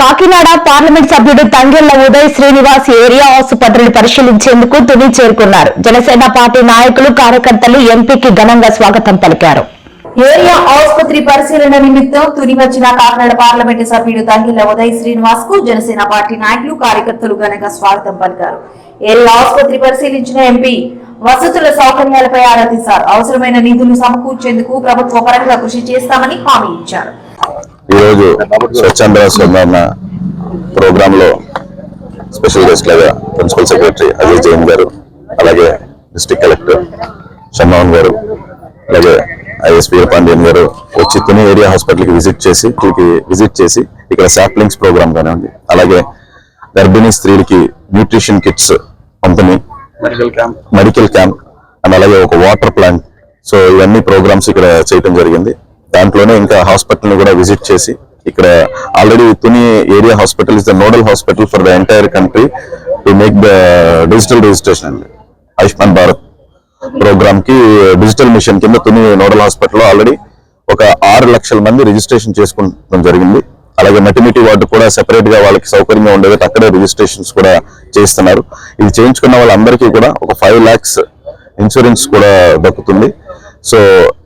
Kakinada parliament సభ్యుడు Tangella Uday Srinivas area ఆసుపత్రిని పరిశీలించేందుకు తుని చేరుకున్నారు. జనసేన పార్టీ నాయకులు కార్యకర్తలు ఎంపీకి ఘనంగా స్వాగతం పలికారు. ఏరియా ఆసుపత్రి పరిశీలన నిమిత్తం తుని వచ్చిన కాకినాడ పార్లమెంటు సభ్యుడు తంగిళ్ళ ఉదయ్ శ్రీనివాస్కు జనసేన పార్టీ నాయకులు కార్యకర్తలు ఘనంగా స్వాగతం పలికారు. ఏరియా ఆసుపత్రి పరిశీలించిన ఎంపీ వసతుల సౌకర్యాలపై ఆరా తీశారు అవసరమైన నిధులు సమకూర్చేందుకు ప్రభుత్వ పరంగా కృషి చేస్తామని హామీ ఇచ్చారు. ఈరోజు స్వచ్ఛంద స్వర్ణ ప్రోగ్రామ్లో స్పెషల్ గెస్ట్ లాగా ప్రిన్సిపల్ సెక్రటరీ అజయ్ జైన్ గారు అలాగే డిస్ట్రిక్ట్ కలెక్టర్ షమ్మోహన్ గారు అలాగే ఐఎస్ వీరపాండియన్ గారు వచ్చి తుని ఏరియా హాస్పిటల్కి విజిట్ చేసి విజిట్ చేసి ఇక్కడ సాప్లింగ్స్ ప్రోగ్రామ్ కానివ్వండి అలాగే గర్భిణీ స్త్రీలకి న్యూట్రిషన్ కిట్స్ పంపిణీ medical camp medical camp and అలాగే ఒక వాటర్ ప్లాంట్. సో ఇవన్నీ ప్రోగ్రామ్స్ ఇక్కడ చేయడం జరిగింది. దాంట్లోనే ఇంకా హాస్పిటల్ని కూడా విజిట్ చేసి ఇక్కడ already Tuni area hospital is the nodal hospital for the entire country to make the digital registration అండి. ఆయుష్మాన్ భారత్ ప్రోగ్రామ్కి డిజిటల్ మిషన్ కింద తుని నోడల్ హాస్పిటల్లో ఆల్రెడీ ఒక ఆరు లక్షల మంది రిజిస్ట్రేషన్ చేసుకోవడం జరిగింది. అలాగే మెటర్నిటీ వార్డు కూడా సెపరేట్గా వాళ్ళకి సౌకర్యంగా ఉండేది అక్కడే రిజిస్ట్రేషన్స్ కూడా చేస్తున్నారు ఇది చేయించుకున్న వాళ్ళందరికీ కూడా ఒక ఫైవ్ లాక్స్ ఇన్సూరెన్స్ కూడా దక్కుతుంది. సో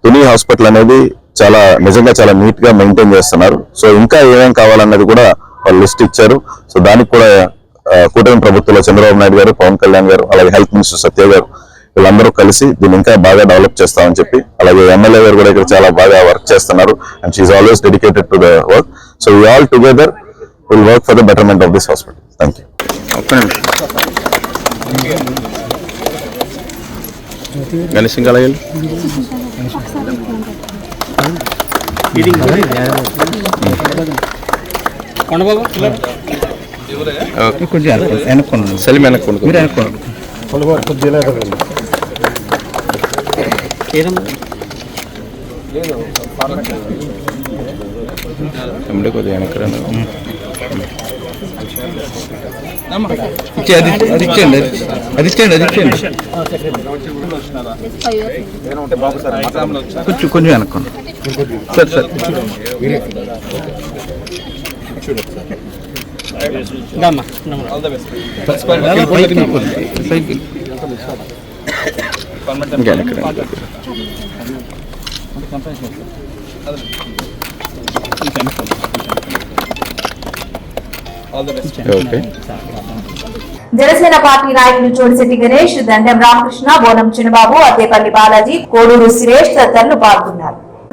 తుని హాస్పిటల్ అనేది చాలా నిజంగా చాలా నీట్గా మెయింటైన్ చేస్తున్నారు. సో ఇంకా ఏమేం కావాలన్నది కూడా వాళ్ళు లిస్ట్ ఇచ్చారు. సో దానికి కూడా కూటమి ప్రభుత్వంలో చంద్రబాబు నాయుడు గారు పవన్ కళ్యాణ్ గారు అలాగే హెల్త్ మినిస్టర్ సత్య గారు వీళ్ళందరూ కలిసి దీన్ని ఇంకా బాగా డెవలప్ చేస్తామని చెప్పి అలాగే ఎమ్మెల్యే గారు కూడా ఇక్కడ చాలా బాగా వర్క్ చేస్తున్నారు. And she always dedicated to the work so we all together will work for the betterment of this hospital thank you ఒక్క నిమిషం. గణేశం కలగలి కొంచెం వెనక్కున్నాను సలీం వెనక్కి మీరు వెనక్కున్నాను ఎమ్మడే కొద్దిగా వెనక్కి రండి. ఇచ్చే అది ఇచ్చేయండి అది ఇచ్చేయండి అది ఇచ్చేయండి కొంచెం కొంచెం వెనక్కున్నాను సరే సరే. సైకిల్ జనసేన పార్టీ నాయకులు చోడిశెట్టి గణేష్ దండం రామకృష్ణ బోనం చిన్నబాబు అద్దేపల్లి బాలాజీ కోడూరు సురేష్ తదితరులు పాల్గొన్నారు.